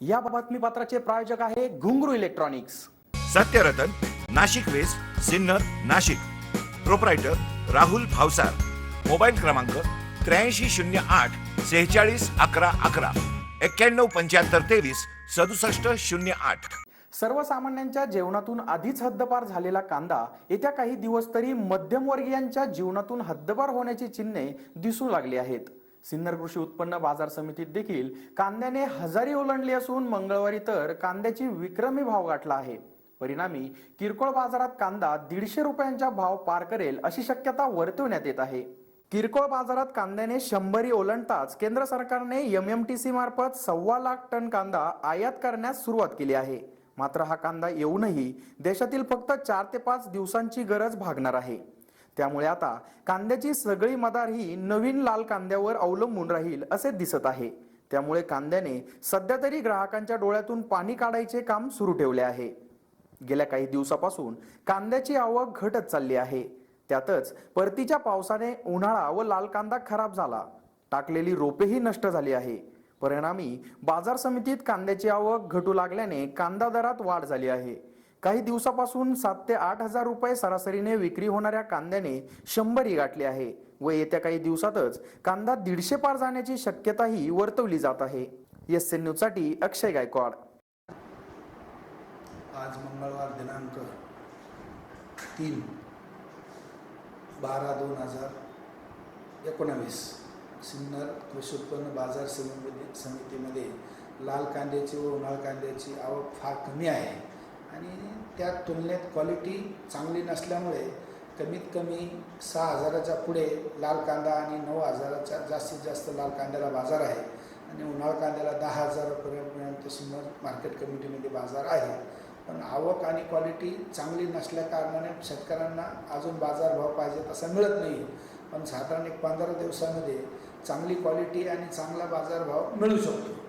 या बातमीपत्राचे प्रायोजक आहे Ghungru electronics. Satyaratan Nashik west Sinnar Nashik. Proprietor Rahul Bhavsar. Mobile क्रमांक त्र्याऐंशी शून्य आठ सेहेचाळीस अकरा अकरा. एक्क्याण्णव पंच्याहत्तर तेवीस सदुसष्ट शून्य आठ. सर्वसामान्यांच्या जेवणातून आधीच हद्दपार झालेला कांदा येत्या काही दिवस तरी मध्यमवर्गीयांच्या जीवनातून हद्दपार होण्याची चिन्हे दिसू लागली आहेत. सिन्नर कृषी उत्पन्न बाजार समितीत देखील कांद्याने हजारी ओलांडली असून मंगळवारी तर कांद्याची विक्रमी भाव गाठला आहे. परिणामी किरकोळ बाजारात कांदा दीडशे रुपयांचा भाव पार करेल अशी शक्यता वर्तवण्यात येत आहे. किरकोळ बाजारात कांद्याने शंभरी ओलांडताच केंद्र सरकारने एम एम टी सी मार्फत सव्वा लाख टन कांदा आयात करण्यास सुरुवात केली आहे. मात्र हा कांदा येऊनही देशातील फक्त चार ते पाच दिवसांची गरज भागणार आहे. त्यामुळे आता कांद्याची सगळी मदार ही नवीन लाल कांद्यावर अवलंबून राहील असे दिसत आहे. त्यामुळे कांद्याने सध्या तरी ग्राहकांच्या डोळ्यातून पाणी काढायचे काम सुरू ठेवले आहे. गेल्या काही दिवसापासून कांद्याची आवक घटत चालली आहे. त्यातच परतीच्या पावसाने उन्हाळा व लाल कांदा खराब झाला. टाकलेली रोपेही नष्ट झाली आहे. परिणामी बाजार समितीत कांद्याची आवक घटू लागल्याने कांदा दरात वाढ झाली आहे. काही दिवसापासून सात ते आठ हजार रुपये सरासरीने विक्री होणाऱ्या कांद्याने शंभरी गाठली आहे व येत्या काही दिवसातच कांदा दीडशे पार जाण्याची शक्यताही वर्तवली जात आहे. एस एन न्यूजसाठी अक्षय गायकवाड. आज मंगळवार दिनांक तीन बारा दोन हजार एकोणावीस. सिन्नर कृषी उत्पन्न बाजार समिती समितीमध्ये लाल कांद्याची व उन्हाळ कांद्याची आवक फार कमी आहे. आणि त्या तुलनेत क्वालिटी चांगली नसल्यामुळे कमीत कमी सहा हजाराच्या पुढे लाल कांदा आणि नऊ हजाराच्या जास्तीत जास्त लाल कांद्याला बाजार आहे. आणि उन्हाळ कांद्याला दहा हजारापर्यंत सिमर मार्केट कमिटीमध्ये बाजार आहे. पण आवक आणि क्वालिटी चांगली नसल्या कारणाने शेतकऱ्यांना अजून बाजारभाव पाहिजे तसा मिळत नाही. पण साधारण एक पंधरा दिवसामध्ये चांगली क्वालिटी आणि चांगला बाजारभाव मिळू शकतो.